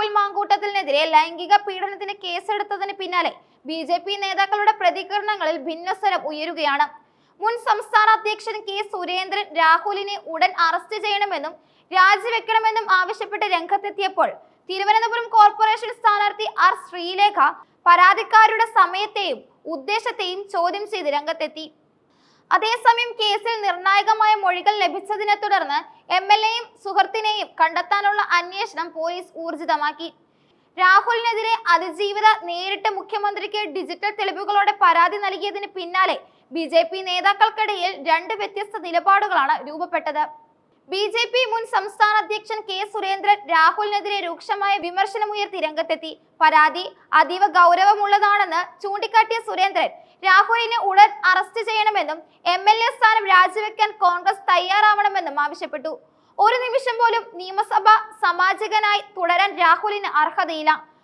രാഹുൽ മാങ്കൂട്ടത്തിനെതിരെ ലൈംഗിക പീഡനത്തിന് കേസെടുത്തതിന് പിന്നാലെ ബി ജെ പി നേതാക്കളുടെ പ്രതികരണങ്ങളിൽ ഭിന്നസ്വരം ഉയരുകയാണ്. മുൻ സംസ്ഥാന അധ്യക്ഷൻ കെ സുരേന്ദ്രൻ രാഹുലിനെ ഉടൻ അറസ്റ്റ് ചെയ്യണമെന്നും രാജിവെക്കണമെന്നും ആവശ്യപ്പെട്ട് രംഗത്തെത്തിയപ്പോൾ തിരുവനന്തപുരം കോർപ്പറേഷൻ സ്ഥാനാർത്ഥി ആർ ശ്രീലേഖ പരാതിക്കാരുടെ സമയത്തെയും ഉദ്ദേശത്തെയും ചോദ്യം ചെയ്ത് രംഗത്തെത്തി. അതേസമയം കേസിൽ നിർണായകമായ മൊഴികൾ ലഭിച്ചതിനെ തുടർന്ന് എം. കണ്ടെത്താനുള്ള അന്വേഷണം പോലീസ് ഊർജിതമാക്കി. രാഹുലിനെതിരെ അതിജീവിത നേരിട്ട് മുഖ്യമന്ത്രിക്ക് ഡിജിറ്റൽ തെളിവുകളോടെ പരാതി നൽകിയതിന് പിന്നാലെ ബി ജെ പി നേതാക്കൾക്കിടയിൽ രണ്ട് വ്യത്യസ്ത നിലപാടുകളാണ് രൂപപ്പെട്ടത്. ബി ജെ പി മുൻ സംസ്ഥാന അധ്യക്ഷൻ കെ സുരേന്ദ്രൻ രാഹുലിനെതിരെ രൂക്ഷമായ വിമർശനമുയർത്തി രംഗത്തെത്തി. പരാതി അതീവ ഗൗരവമുള്ളതാണെന്ന് ചൂണ്ടിക്കാട്ടിയ സുരേന്ദ്രൻ രാഹുലിനെ ഉടൻ അറസ്റ്റ് ചെയ്യണമെന്നും എം എൽ എ സ്ഥാനം രാജിവെക്കാൻ കോൺഗ്രസ് തയ്യാറാവണമെന്നും ആവശ്യപ്പെട്ടു. ഒരു നിമിഷം പോലും നിയമസഭ സമാജികനായി തുടരാൻ രാഹുലിന് അർഹതയില്ല.